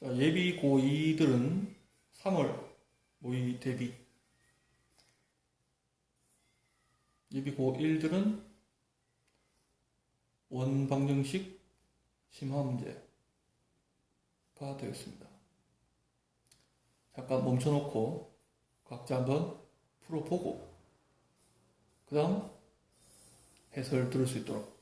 자, 예비 고2들은 3월 모의 대비. 예비 고1들은 원방정식 심화 문제가 되겠습니다. 잠깐 멈춰놓고 각자 한번 풀어보고 그 다음 해설 들을 수 있도록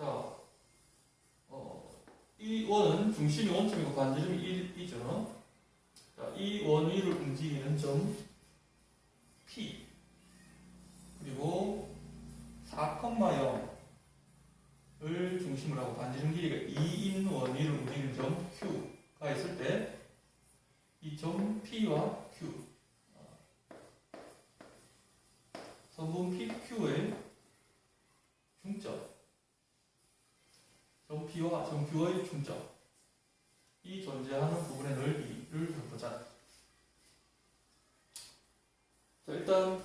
자, 어, 이 원은 중심이 원점이고 반지름이 1이죠. 자, 이 원 위를 움직이는 점 P 그리고 4,0을 중심으로 하고 반지름 길이가 2인 원 위를 움직이는 점 Q가 있을 때 이 점 P와 Q 어, 선분 PQ의 중점 점 P와 점 Q의 중점 이 존재하는 부분의 넓이를 보자. 자 일단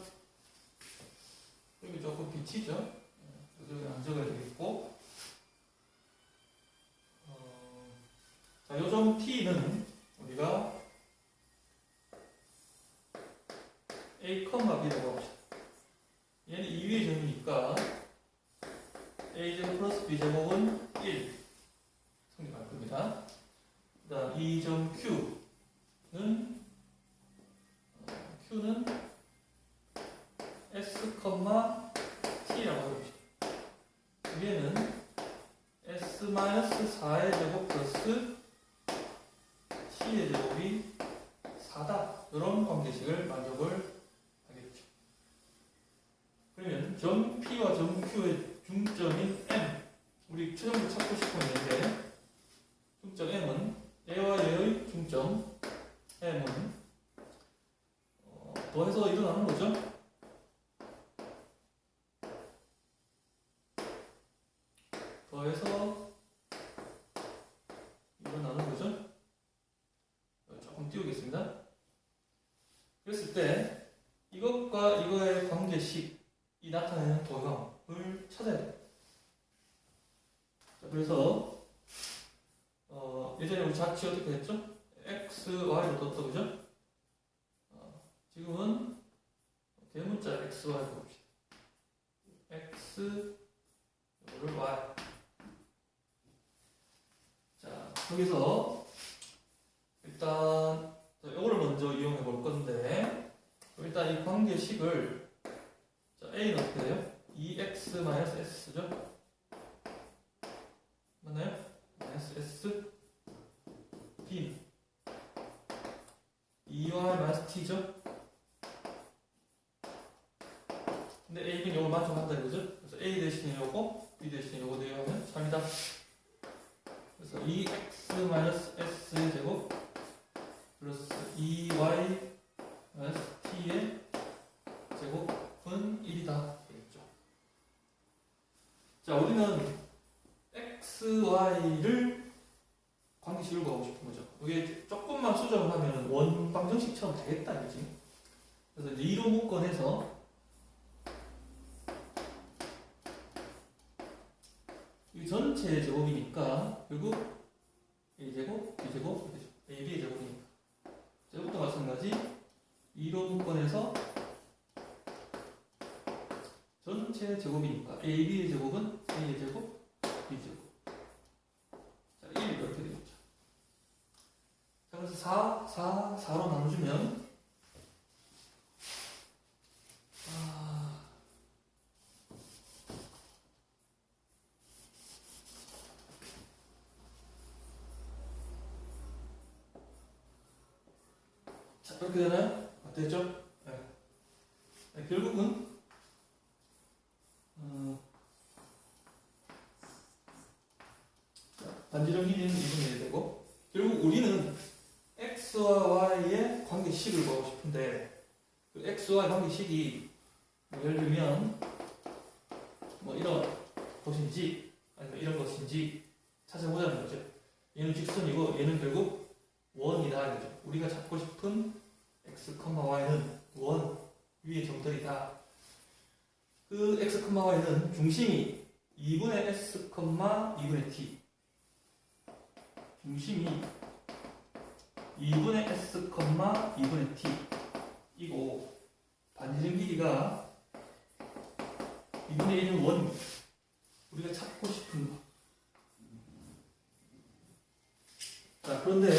여기 조금 비치죠. 여기 안 적어야 되겠고. 어, 자 요점 T는 우리가 A, B라고 합시다. 얘는 2위의 점이니까 A제곱 플러스 B제곱은 1 성립할 겁니다. 그 다음 2점 Q는 어, Q는 S, T라고 해봅시다. 위에는 S-4의 제곱 플러스 T의 제곱이 4다. 이런 관계식을 만족을 하겠죠. 그러면 점 P와 점 Q의 중점인 M 우리 최종적으로 찾고 싶은 얘인데 중점 M은 A와 A의 중점 M은 어, 더해서 일어나는 거죠. 더해서 일어나는 거죠. 어, 조금 띄우겠습니다. 그랬을 때 이것과 이거의 관계식이 나타내는 도형을 찾아야 돼요. 자, 그래서 어, 예전에 우리 자치 어떻게 했죠? x, y로 뒀다 그죠? 어, 지금은 대문자 x, y 봅시다. x, 이거를 y. 자, 여기서 일단 이거를 먼저 이용해 볼 건데 일단 이 관계식을 자, a는 어떻게 돼요? 2x-s죠? 맞나요? 마이너스 s b 2y 마이너스 t죠? 근데 a, b는 요걸 만족한다 이거죠? 그래서 a 대신에 요거, b 대신에 요거 대하면 3이다. 그래서 2x 마이너스 s 제곱 플러스 2y 마이너스 t의 제곱은 1이다. 되겠죠? 자, 우리는 x, y를 관계식을 구하고 싶은 거죠. 이게 조금만 수정을 하면 원방정식처럼 되겠다, 이지. 그래서 이로 묶어내서 이 전체 제곱이니까 결국 a 제곱, b 제곱, a, b의 제곱이니까. 제곱도 마찬가지. 2로 묶어내서 전체 제곱이니까 a, b의 제곱은 a의 제곱, b 제곱 자, 1 이렇게 되겠죠. 자, 그래서 4, 4, 4로 나눠주면 아, 자, 이렇게 되나요? 됐죠? 네. 네, 결국은 어, 반지름 길이는 2분의 1 되고 결국 우리는 x와 y의 관계식을 구하고 싶은데 그 x와 관계식이 뭐 예를 들면 뭐 이런 것인지 아니면 이런 것인지 찾아보자는 거죠. 얘는 직선이고 얘는 결국 원이다 이거죠. 우리가 찾고 싶은 x, y는 원 위의 점들이다. 그 x, y는 중심이 2분의 s, 2분의 t. 중심이 2분의 s, 2분의 t. 이고 반지름 길이가 2분의 1은 원. 우리가 찾고 싶은 거. 자, 그런데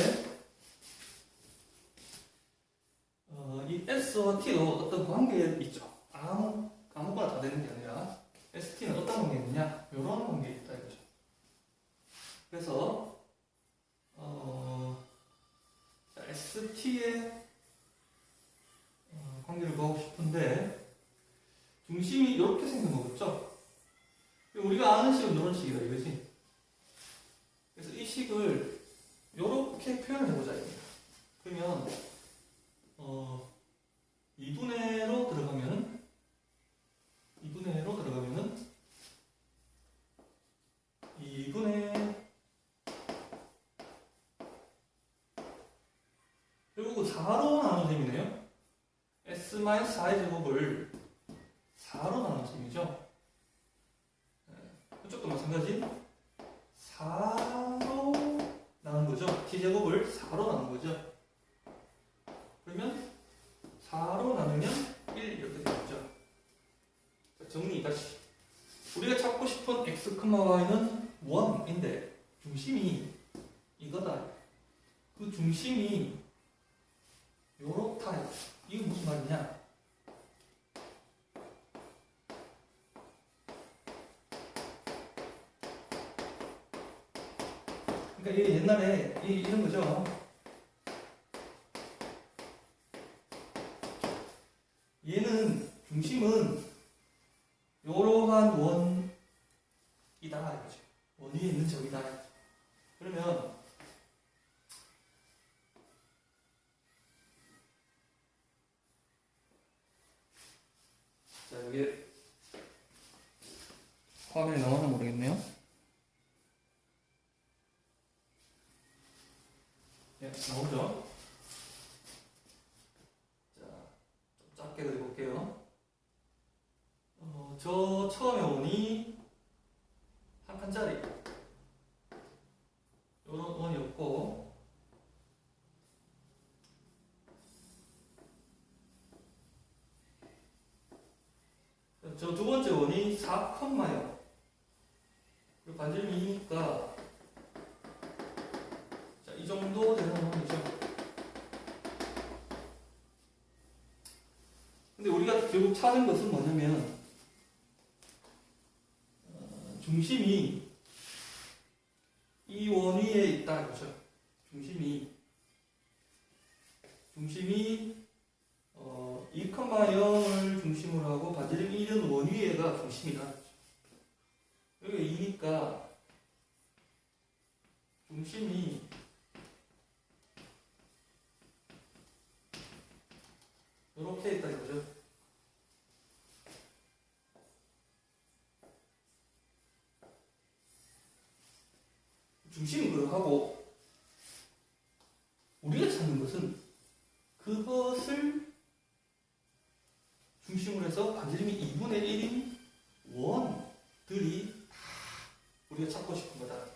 어, 이 S와 T도 어떤 관계가 있죠. 아무, 아무거나 다 되는 게 ST는 어떤 관계가 있느냐? 이런 관계가 있다 이거죠. 그래서 어, 자, ST의 어, 관계를 구하고 싶은데 중심이 이렇게 생긴 거겠죠? 우리가 아는 식은 이런 식이다 이거지. 그래서 이 식을 이렇게 표현을 해보자 이거야. 그러면 어 2분의로 들어가면은 2분의로 들어가면은 2분의 결국은 4로 나눈 셈이네요. S-4의 제곱을 4로 나눈 셈이죠. 네, 이쪽도 마찬가지 4로 나눈 거죠. t제곱을 4로 나눈 거죠. 그러면 4로 나누면 1 이렇게 되겠죠. 자, 정리 다시. 우리가 찾고 싶은 x, y는 1인데 중심이 이거다. 그 중심이 요렇다. 이게 무슨 말이냐? 그러니까 이게 옛날에 이, 이런 거죠. 얘는 중심은 이러한 원이다 이거죠. 원 위에 있는 점이다. 그러면 자 여기 화면이 나오나 모르겠네요. 네, 나오죠. 자, 좀 작게 그려볼게요. 어, 저 처음에 원이 한 칸짜리. 요런 원이었고, 저 두 번째 원이 4 컴마요. 그리고 반지름이 2니까, 자, 이 정도 되는 원이죠. 근데 우리가 결국 찾은 것은 뭐냐면 어, 중심이 이 원 위에 있다 이거죠. 중심이 중심이 어, 2,0을 중심으로 하고 반지름 1은 원 위에가 중심이다. 여기 2니까 중심이 이렇게 있다 이거죠. 중심이 그러하고 우리가 찾는 것은 그것을 중심으로 해서 반지름이 2분의 1인 원들이 다 우리가 찾고 싶은 거다.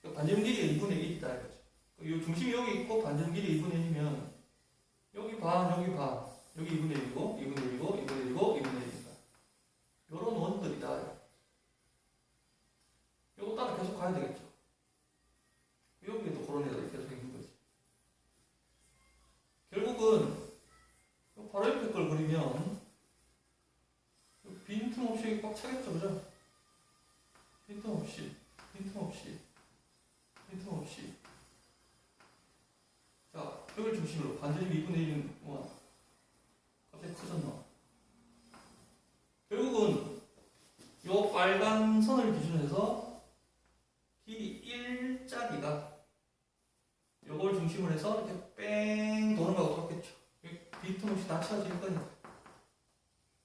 그러니까 반지름 길이가 2분의 1이다 이거죠. 이 중심이 여기 있고 반지름 길이 2분의 1이면 여기 반, 여기 반, 여기 2분의 1이고, 2분의 1이고, 2분의 1이고, 2분의 1이다. 요런 원들이다. 요거 따라 계속 가야 되겠죠. 여기에도 그런 애들이 계속 있는 거지. 결국은, 요 바로 옆에 걸 그리면, 요 빈틈없이 꽉 차겠죠, 그죠? 빈틈 없이, 빈틈 없이, 빈틈 없이. 자, 여기를 중심으로 반지름 2분의 1은 뭐 갑자기 커졌나? 결국은 요 빨간 선을 기준으로 해서 길이 1짜리가 요걸 중심으로 해서 이렇게 뺑 도는 거하고 똑같겠죠. 빈틈 없이 다 채워질 거니까.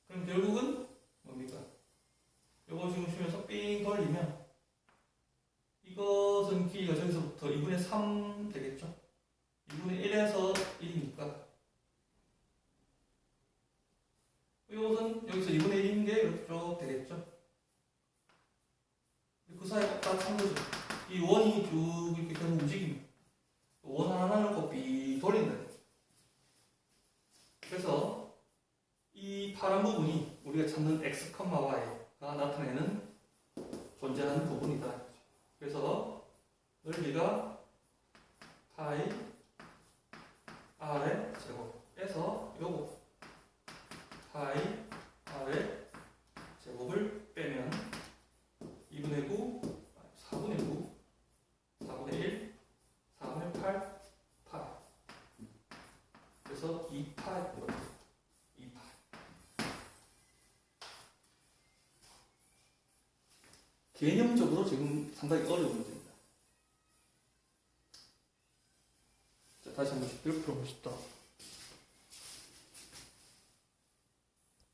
그럼 결국은 뭡니까? 요걸 중심으로 해서 삥 돌리면 이것은 길이가 더 2분의 3 되겠죠? 2분의 1에서 1이니까 이것은 여기서 2분의 1인 게 이렇게 되겠죠? 그 사이에 딱한 거죠. 이 원이 쭉 이렇게 계속 움직입니다. 원 하나를 곱비 돌린다. 그래서 이 파란 부분이 우리가 찾는 x, y가 나타내는 존재하는 부분이다. 그래서 넓이가 파이 r의 제곱에서 요거 파이 r의 제곱을 빼면 2분의 9, 4분의 9, 4분의 1, 4분의 8, 8. 그래서 2파이 2파이. 개념적으로 지금 상당히 어려운 문제입니 다시 한 번씩 풀어보시다.